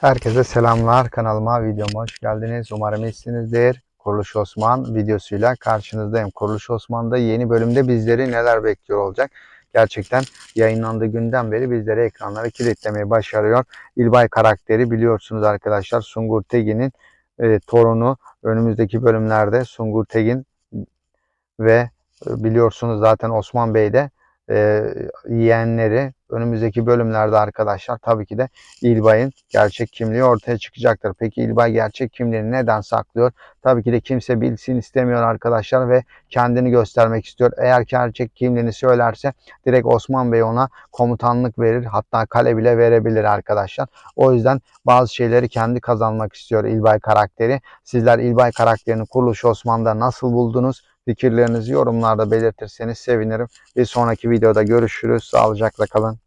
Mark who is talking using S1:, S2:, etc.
S1: Herkese selamlar. Kanalıma, videoma hoş geldiniz. Umarım iyisinizdir. Kuruluş Osman videosuyla karşınızdayım. Kuruluş Osman'da yeni bölümde bizleri neler bekliyor olacak? Gerçekten yayınlandığı günden beri bizleri ekranlara kilitlemeyi başarıyor. İlbay karakteri biliyorsunuz arkadaşlar Sungur Tegin'in e, torunu. Önümüzdeki bölümlerde Sungur Tegin ve e, biliyorsunuz zaten Osman Bey de e, yeğenleri önümüzdeki bölümlerde arkadaşlar tabii ki de İlbay'ın gerçek kimliği ortaya çıkacaktır. Peki İlbay gerçek kimliğini neden saklıyor? Tabii ki de kimse bilsin istemiyor arkadaşlar ve kendini göstermek istiyor. Eğer gerçek kimliğini söylerse direkt Osman Bey ona komutanlık verir. Hatta kale bile verebilir arkadaşlar. O yüzden bazı şeyleri kendi kazanmak istiyor İlbay karakteri. Sizler İlbay karakterini kuruluş Osman'da nasıl buldunuz? Fikirlerinizi yorumlarda belirtirseniz sevinirim. Bir sonraki videoda görüşürüz. Sağlıcakla kalın.